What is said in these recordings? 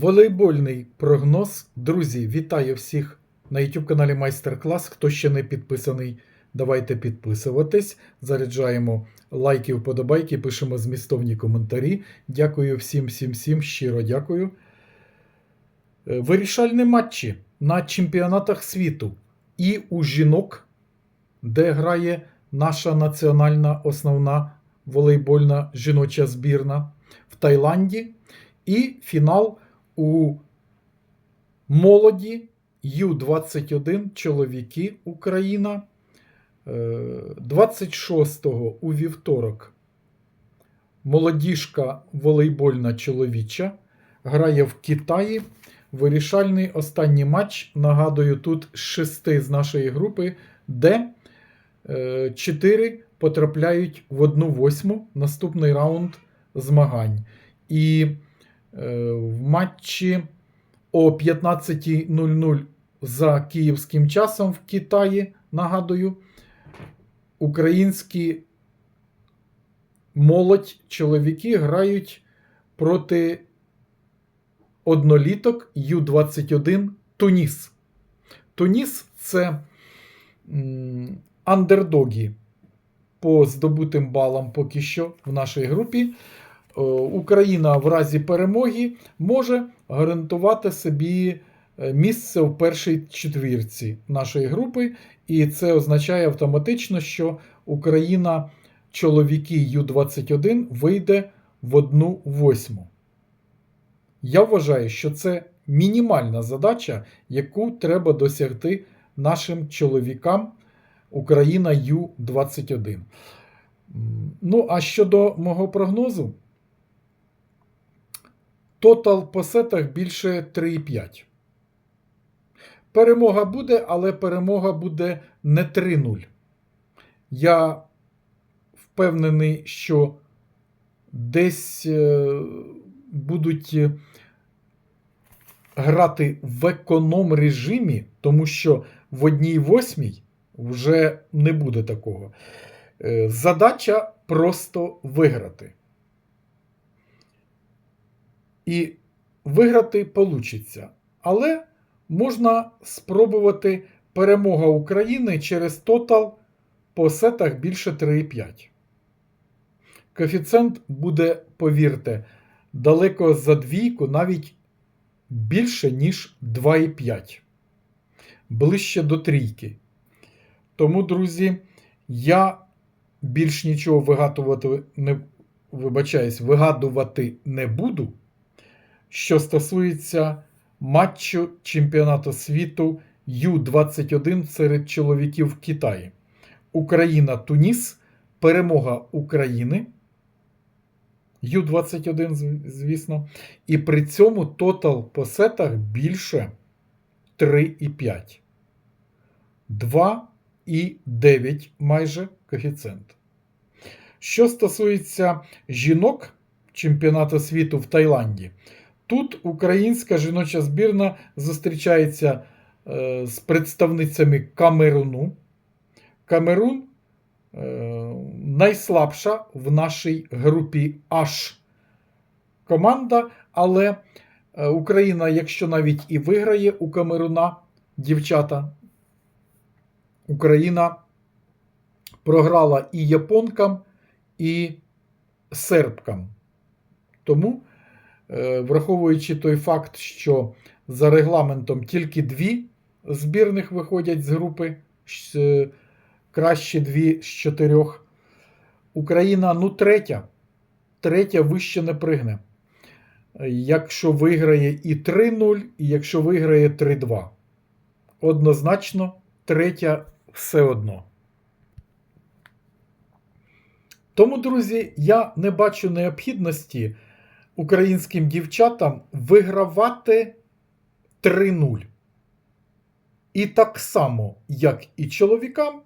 Волейбольний прогноз. Друзі, вітаю всіх на YouTube каналі Майстер Клас. Хто ще не підписаний, давайте підписуватись. Заряджаємо лайки, вподобайки, пишемо змістовні коментарі. Дякую всім, всім, всім, щиро дякую. Е, Вирішальні матчі на чемпіонатах світу і у жінок, де грає наша національна основна волейбольна жіноча збірна в Таїланді, і фінал у молоді Ю-21 чоловіки Україна. Е, 26-го у вівторок молодіжка волейбольна чоловіча грає в Китаї. Вирішальний останній матч. Нагадую, тут шести з нашої групи, де е, чотири потрапляють в одну восьму наступний раунд змагань. І е, в матчі о 15.00 за київським часом в Китаї, нагадую, українські молодь чоловіки грають проти одноліток Ю-21 Туніс. Туніс це м, андердоги по здобутим балам поки що в нашій групі. Е, Україна в разі перемоги може гарантувати собі е, місце в першій четвірці нашої групи, і це означає автоматично, що Україна чоловіки Ю-21 вийде в одну восьму. Я вважаю, що це мінімальна задача, яку треба досягти нашим чоловікам Україна Ю-21. Ну, а щодо мого прогнозу, тотал по сетах більше 3,5. Перемога буде, але перемога буде не 3-0. Я впевнений, що десь е, будуть е, грати в економ режимі, тому що в одній восьмій вже не буде такого. Е, Задача просто виграти. І виграти получиться. Але можна спробувати перемога України через тотал по сетах більше 3,5. Коефіцієнт буде, повірте, далеко за двійку, навіть більше, ніж 2,5. Ближче до трійки. Тому, друзі, я більш нічого вигадувати не, вибачаюсь, вигадувати не буду. Що стосується матчу чемпіонату світу Ю-21 серед чоловіків в Китаї. Україна Туніс. Перемога України. Ю-21, звісно. І при цьому тотал по сетах більше 3,5. 2,9 майже коефіцієнт. Що стосується жінок чемпіонату світу в Таїланді, тут українська жіноча збірна зустрічається е, з представницями Камеруну. Камерун е, найслабша в нашій групі H команда, але е, Україна, якщо навіть і виграє у Камеруна дівчата, Україна програла і японкам, і сербкам. Тому, враховуючи той факт, що за регламентом тільки дві збірних виходять з групи, е, краще дві з чотирьох. Україна, ну, третя. Третя вище не пригне. Е, Якщо виграє і 3-0, і якщо виграє 3-2. Однозначно, третя все одно. Тому, друзі, я не бачу необхідності українським дівчатам вигравати 3-0. І так само, як і чоловікам,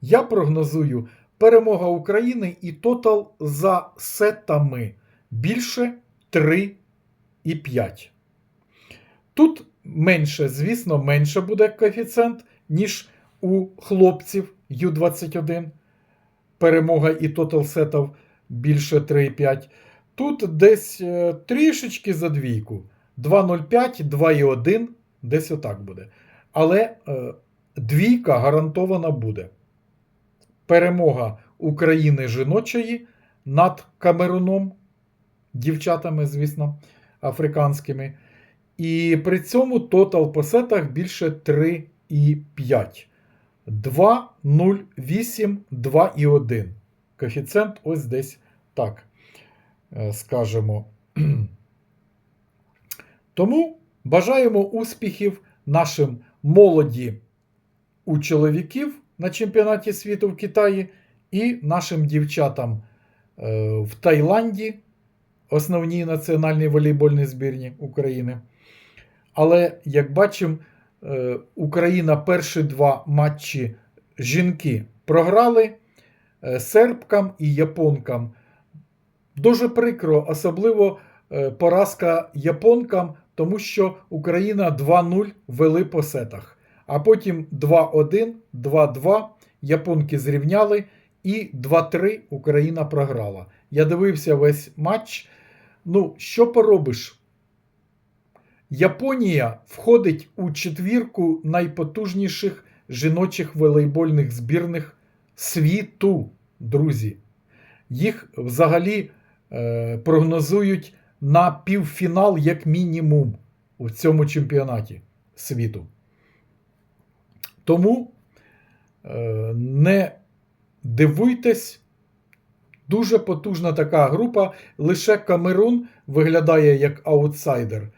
я прогнозую перемога України і тотал за сетами більше 3,5. Тут менше, звісно, менше буде коефіцієнт, ніж у хлопців Ю-21. Перемога і тотал сетів більше 3,5. Тут десь е, трішечки за двійку. 2,05, 2,1, десь отак буде. Але е, двійка гарантована буде. Перемога України жіночої над Камеруном, дівчатами, звісно, африканськими. І при цьому тотал по сетах більше 3,5. 2, 0, 8, 2 і 1. Коефіцієнт ось десь так, скажемо. Тому бажаємо успіхів нашим молоді у чоловіків на чемпіонаті світу в Китаї і нашим дівчатам е, в Таїланді, основній національній волейбольній збірні України. Але, як бачимо, е, Україна перші два матчі жінки програли е, сербкам і японкам. Дуже прикро, особливо е, поразка японкам, тому що Україна 2-0 вели по сетах. А потім 2-1, 2-2 японки зрівняли і 2-3 Україна програла. Я дивився весь матч. Ну, що поробиш? Японія входить у четвірку найпотужніших жіночих волейбольних збірних світу, друзі. Їх взагалі прогнозують на півфінал, як мінімум, у цьому чемпіонаті світу. Тому е, не дивуйтесь, дуже потужна така група. Лише Камерун виглядає як аутсайдер.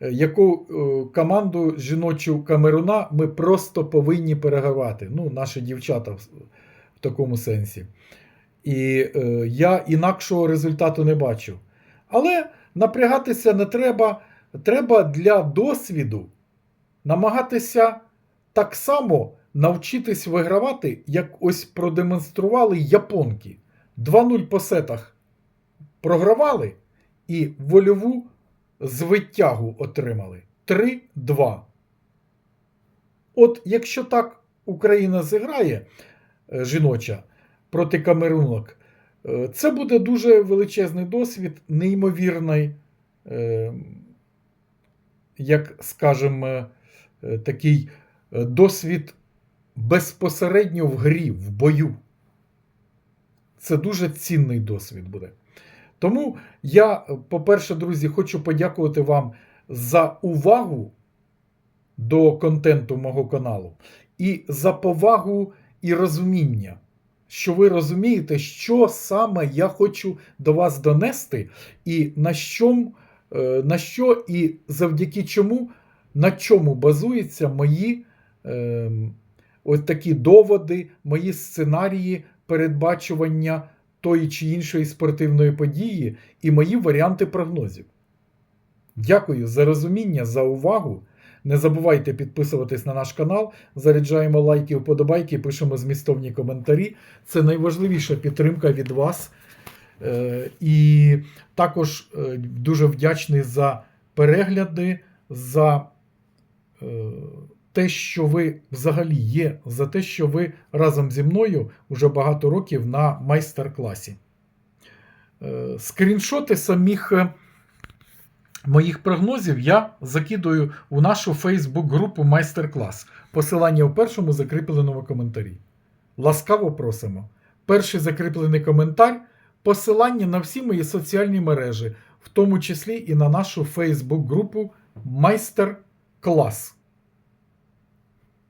Е, Яку е, команду жіночу Камеруна ми просто повинні перегравати. Ну, наші дівчата в такому сенсі. І е, я інакшого результату не бачу. Але напрягатися не треба. Треба для досвіду намагатися так само навчитись вигравати, як ось продемонстрували японки. 2-0 по сетах програвали і вольову звитягу отримали. 3-2. От якщо так Україна зіграє е, жіноча проти камерунок, е, це буде дуже величезний досвід, неймовірний, е, як скажемо, е, такий досвід безпосередньо в грі, в бою. Це дуже цінний досвід буде. Тому я, по-перше, друзі, хочу подякувати вам за увагу до контенту мого каналу і за повагу і розуміння, що ви розумієте, що саме я хочу до вас донести, і на що, е, на що і завдяки чому, на чому базуються мої е, ось такі доводи, мої сценарії передбачування тої чи іншої спортивної події і мої варіанти прогнозів. Дякую за розуміння, за увагу. Не забувайте підписуватись на наш канал, заряджаємо лайки, вподобайки, пишемо змістовні коментарі. Це найважливіша підтримка від вас. Е, І також е, дуже вдячний за перегляди, за е, те, що ви взагалі є, за те, що ви разом зі мною вже багато років на майстер-класі. Скріншоти самих моїх прогнозів я закидую у нашу Facebook-групу майстер-клас. Посилання в першому закріпленому коментарі. Ласкаво просимо. Перший закріплений коментар посилання на всі мої соціальні мережі, в тому числі і на нашу Facebook-групу Майстер-клас.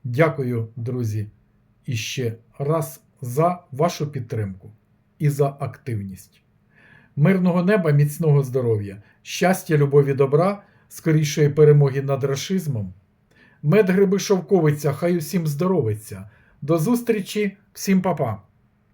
Дякую, друзі, іще раз за вашу підтримку і за активність. Мирного неба, міцного здоров'я, щастя, любові, добра, скорішої перемоги над рашизмом. Мед гриби шовковиця, хай усім здоровиться. До зустрічі, всім па-па!